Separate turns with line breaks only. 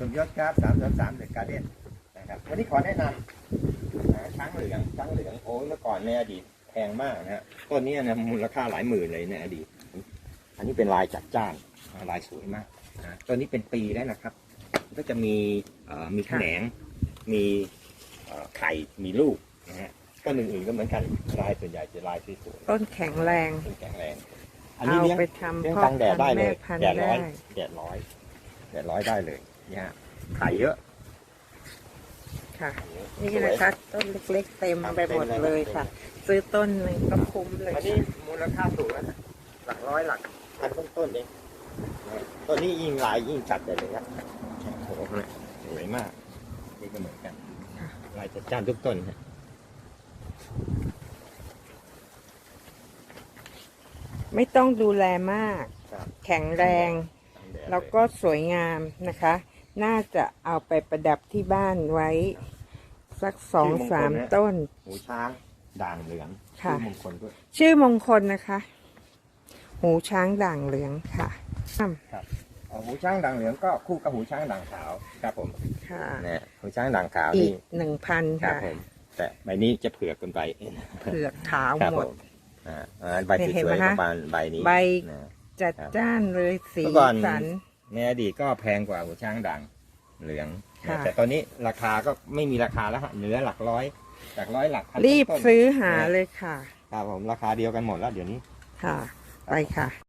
สมยศครับสามสามสามเดอะการเด้นนะครับวันนี้ขอแนะนำนะช้างเหลืองช้างเหลืองโอ้ยเมื่อก่อนในอดีตแพงมากนะฮะต้นนี้นะมูลค่าหลายหมื่นเลยในอดีต อันนี้เป็นลายจัดจ้านลายสวยมากนะตัวนี้เป็นปีแล้วนะครับ ก็จะมีมีแขนงมีไข่มีลูกนะฮะต้นอื่นก็เหมือนกันลายส่วนใหญ่จะลายสวย
ต้นแข็งแรง
ต้นแข็งแรง อันนี้
เอา
เลี้ยง
ไป
เลี้ย
ทำ
ง
พ่อก
ลางแดดได้เลยแดดร้อยแดดร้อยแดดร้อยได้เลย เนี่ยฮะไข่เยอะ
ค่ะ นี่นะคะต้นเล็ก ๆ เต็ม
ครับ
ไปหมด
เต็ม
เล
เลย
ยค่ะ ซื้อต้นหนึ่งก็คุ้มเลย
อันนี้มูลค่าสูงนะหลักร้อยหลักพันต้นๆเองนะต้นนี้ยิ่งลายยิ่งจัดเลยครับโอ้โหสวยมากนี่ก็เหมือนกันลายจัดจ้านทุกต้นฮะ
ไม่ต้องดูแลมาก
ครับ
แข็งแรง
กลางแดด
แล้วก็สวยงามนะคะ น่าจะเอาไปประดับที่บ้านไว้ สักสองสามต้น
หูช้างด่างเหลือง
ค่ะ
ชื่อมงคลด้วย
ชื่อมงคลนะคะ หูช้างด่างเหลืองค่ะ
อ๋อหูช้างด่างเหลืองก็คู่กับหูช้างด่างขาวครับผม
ค่ะ
เนี่ยหูช้างด่างขาว
อี
นี่
กหนึ่งพัน
ครับ
ค่ะ
ผมแต่ใบนี้จะเผือกเกินไป
เผือกขาว
ครับ
หม
ผ
ด
มอ่าอ่าใบ
เนี่ยเห็น
ส
ไหม
วยๆ
คะ
ประมาณใบนี้
ใบ
นะ
จัด
ครับ
จ้านเลยสี
เมื่อก่อน
สัน
ในอดีตก็แพงกว่าหูช้างด่างเหลือง
ค่ะ
แต่ตอนนี้ราคาก็ไม่มีราคาแล้วฮะเหลือหลักร้อยหลักร้อยหลักพัน
รีบ
ต้นๆ
ซื้อหาเลยค่ะ
ครับผมราคาเดียวกันหมดแล้วเดี๋ยวนี้
ค่ะ ไปค่ะ